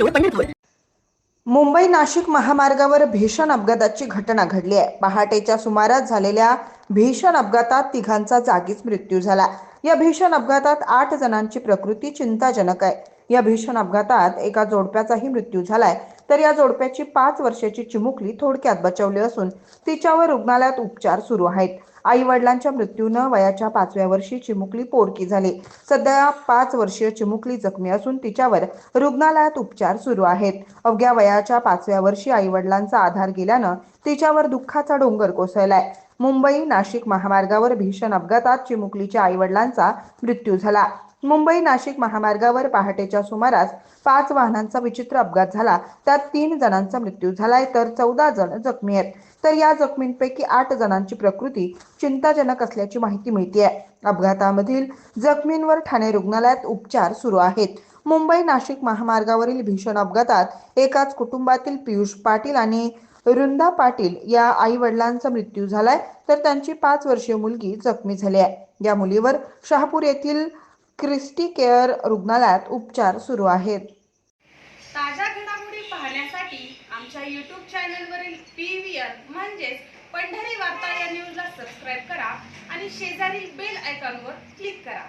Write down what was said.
Road Pandharpur Mumbai Nashik महामार्गावर भीषण अपघाताची घटना घडली आहे. पहाटेच्या सुमारास झालेल्या भीषण अपघातात तिघांचा जागीच मृत्यू झाला. या भीषण अपघातात आठ जणांची प्रकृती चिंताजनक आहे. या भीषण अपघातात एका जोडप्याचाही मृत्यू झालाय. तर या जोडप्याची पाच वर्षाची चिमुकली थोडक्यात बचावली असून तिच्यावर रुग्णालयात उपचार सुरू आहेत. आई वडिलांच्या मृत्यूनं वयाच्या पाचव्या वर्षी चिमुकली पोरकी झाली. सध्या पाच वर्षीय चिमुकली जखमी असून तिच्यावर रुग्णालयात उपचार सुरू आहेत. अवघ्या वयाच्या पाचव्या वर्षी आई वडिलांचा आधार गेल्यानं तिच्यावर दुःखाचा डोंगर कोसळलाय. मुंबई नाशिक महामार्गावर भीषण अपघातात चिमुकलीच्या आई वडिलांचा मृत्यू झाला. मुंबई नाशिक महामार्गावर पहाटेच्या सुमारास पाच वाहनांचा विचित्र अपघात झाला. त्यात तीन जणांचा मृत्यू झालाय तर चौदा जण जखमी आहेत. तर या जखमींपैकी आठ जणांची प्रकृती चिंताजनक असल्याची माहिती मिळते अपघातामधील जखमींवर ठाणे रुग्णालयात उपचार सुरू आहेत. मुंबई नाशिक महामार्गावरील भीषण अपघातात एकाच कुटुंबातील पियुष पाटील आणि वृंदा पाटील या आई वडिलांचा मृत्यू झालाय. तर त्यांची पाच वर्षीय मुलगी जखमी झाली आहे. या मुलीवर शहापूर येथील क्रिस्टी केअर रुग्णालयात उपचार सुरू आहेत. ताज्या घडामोडी पाहण्यासाठी आमच्या यूट्यूब चॅनलवरील पी व्ही आर म्हणजेच पंढरी वार्ता या न्यूजला सबस्क्राईब करा आणि शेजारील बेल आयकॉनवर क्लिक करा.